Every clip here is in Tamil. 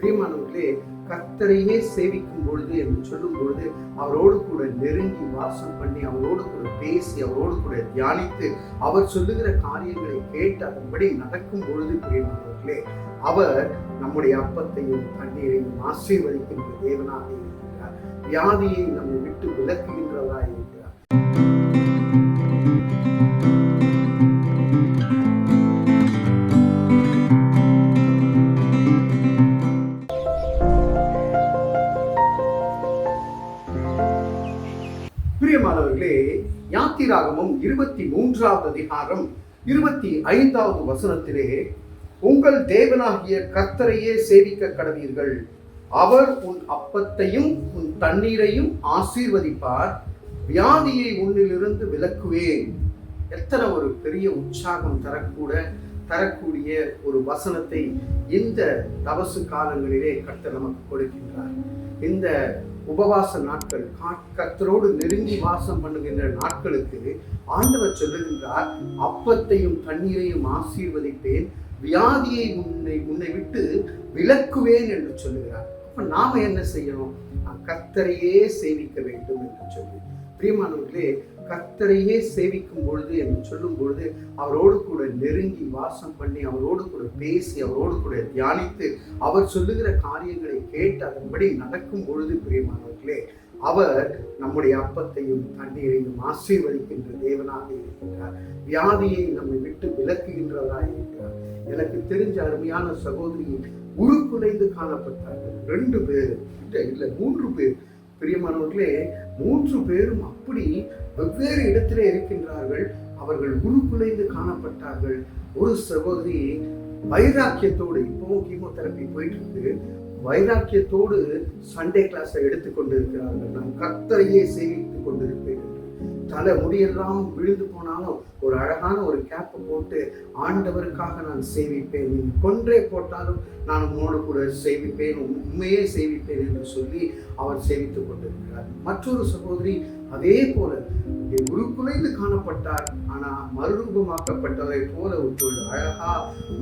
பிரியமானவர்களே கத்தரையே சேவிக்கும் பொழுது என்று சொல்லும் பொழுது அவரோடு கூட நெருங்கி வாசம் பண்ணி அவரோடு கூட பேசி அவரோடு கூட தியானித்து அவர் சொல்லுகிற காரியங்களை கேட்டு அதன்படி நடக்கும் பொழுது பிரியமானவர்களே அவர் நம்முடைய அப்பத்தையும் தண்ணீரையும் ஆசீர்வதிக்கின்ற தேவனாக இருக்கிறார் வியாதியை நம்மை விட்டு விலக்குகின்றவராக பிரியமானவர்களே யாத்திராகமும் இருபத்தி மூன்றாவது அதிகாரம் இருபத்தி ஐந்தாவது வசனத்திலே உங்கள் தேவனாகிய கர்த்தரையே சேவிக்க கடவீர்கள். அவர் உன் அப்பத்தையும் உன் தண்ணீரையும் ஆசீர்வதிப்பார். வியாதியை உன்னிலிருந்து விலக்குவேன். எத்தனை ஒரு பெரிய உற்சாகம் தரக்கூட தரக்கூடிய ஒரு வசனத்தை இந்த தவசு காலங்களிலே கர்த்தர் நமக்கு கொடுக்கின்றார். இந்த உபவாச நாட்கள் கர்த்தரோடு நெருங்கி வாசம் பண்ணுகின்ற நாட்களுக்கு ஆண்டவர் சொல்லுகின்றார் அப்பத்தையும் தண்ணீரையும் ஆசீர்வதிப்பேன் வியாதியை உன்னை உன்னை விட்டு விலக்குவேன் என்று சொல்லுகிறார். அப்போ நாம் என்ன செய்யணும்? கத்தரையே சேவிக்க வேண்டும் என்று சொல்லி. பிரியமானவர்களே கத்தரையே சேவிக்கும் பொழுது என்று சொல்லும் பொழுது அவரோடு கூட நெருங்கி வாசம் பண்ணி அவரோடு கூட பேசி அவரோடு கூட தியானித்து அவர் சொல்லுகிற காரியங்களை கேட்டு அதன்படி நடக்கும் பொழுது பிரியமானவர்களே அவர் நம்முடைய அப்பத்தையும் தண்ணீரையும் ஆசீர்வதிக்கின்ற தேவனாக இருக்கின்றார். வியாதியை நம்மை விட்டு விலக்குகின்றவராக எனக்கு தெரிஞ்ச அருமையான சகோதரி உருக்குலைந்து காணப்பட்டார்கள் ரெண்டு பேர் இல்லை மூன்று பேர். பிரியமானவர்களே மூன்று பேரும் அப்படி வெவ்வேறு இடத்திலே இருக்கின்றார்கள். அவர்கள் உருக்குலைந்து காணப்பட்டார்கள். ஒரு சகோதரி வைராக்கியத்தோடு இப்போ கீமோதெரப்பி போயிட்டு இருக்கு வைராக்கியத்தோடு சண்டே கிளாஸை எடுத்துக்கொண்டு இருக்கிறார்கள் நான் கத்தரையே சேவித்துக் தலை முடியெல்லாம் விழுந்து போனாலும் ஒரு அழகான ஒரு கேப்பை போட்டு ஆண்டவருக்காக நான் சேவிப்பேன். நீ கொன்றே போட்டாலும் நான் உன்னோடு கூட சேவிப்பேன். உண்மையே சேவிப்பேன் என்று சொல்லி அவர் சேவித்துக் கொண்டிருக்கிறார். மற்றொரு சகோதரி அதே போல இங்கே உருக்குலைந்து காணப்பட்டார். ஆனா மறுரூபமாக்கப்பட்டதை போல ஒரு அழகா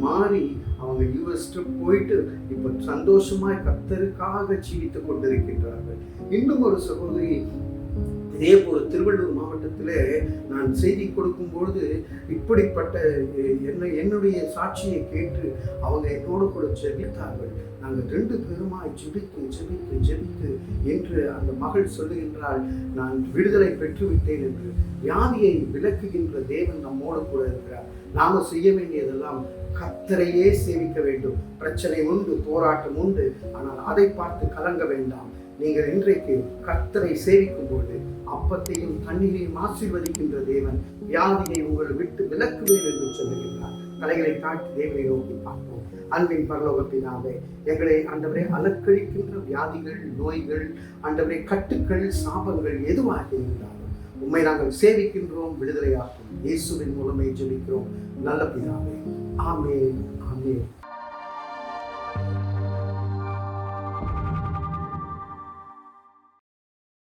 மாறி அவங்க யூஎஸ் ட்ரிப் போயிட்டு இப்ப சந்தோஷமாய் கத்தருக்காக ஜீவித்துக் கொண்டிருக்கின்றார்கள். இன்னும் ஒரு சகோதரி இதே போல் திருவள்ளூர் மாவட்டத்திலே நான் செய்தி கொடுக்கும்பொழுது இப்படிப்பட்ட என்ன என்னுடைய சாட்சியை கேட்டு அவங்க என்னோடு கூட ஜெபித்தார்கள். நாங்கள் ரெண்டு பேருமாய் ஜெபித்து ஜெபித்து ஜெபித்து என்று அந்த மகள் சொல்லுகின்றால் நான் விடுதலை பெற்றுவிட்டேன் என்று. வியாதியை விளக்குகின்ற தேவன் நம்மோடு கூட இருக்கிறார். நாம செய்ய வேண்டியதெல்லாம் கத்தரையே சேவிக்க வேண்டும். பிரச்சனை உண்டு போராட்டம் உண்டு. ஆனால் அதை பார்த்து கலங்க வேண்டாம். நீங்கள் இன்றைக்கு கர்த்தரை சேவிக்கும் பொழுது அப்பத்தையும் தண்ணீரையும் ஆசீர்வதிக்கின்ற தேவன் வியாதியை உங்கள் விட்டு விலக்குவேன் என்று சொல்லுகின்றார். தலைகளை தாழ்த்தி தேவனை நோக்கி பார்ப்போம். அன்பின் பரலோக எங்களை அண்டவரை அலக்கழிக்கின்ற வியாதிகள் நோய்கள் அண்டவரை கட்டுக்கள் சாபங்கள் எதுவாக இருந்தாலும் உண்மை நாங்கள் சேவிக்கின்றோம் விடுதலையாக்கும். இயேசுவின் மூலமே ஜெபிக்கிறோம். நல்ல பிதாவே ஆமேன்.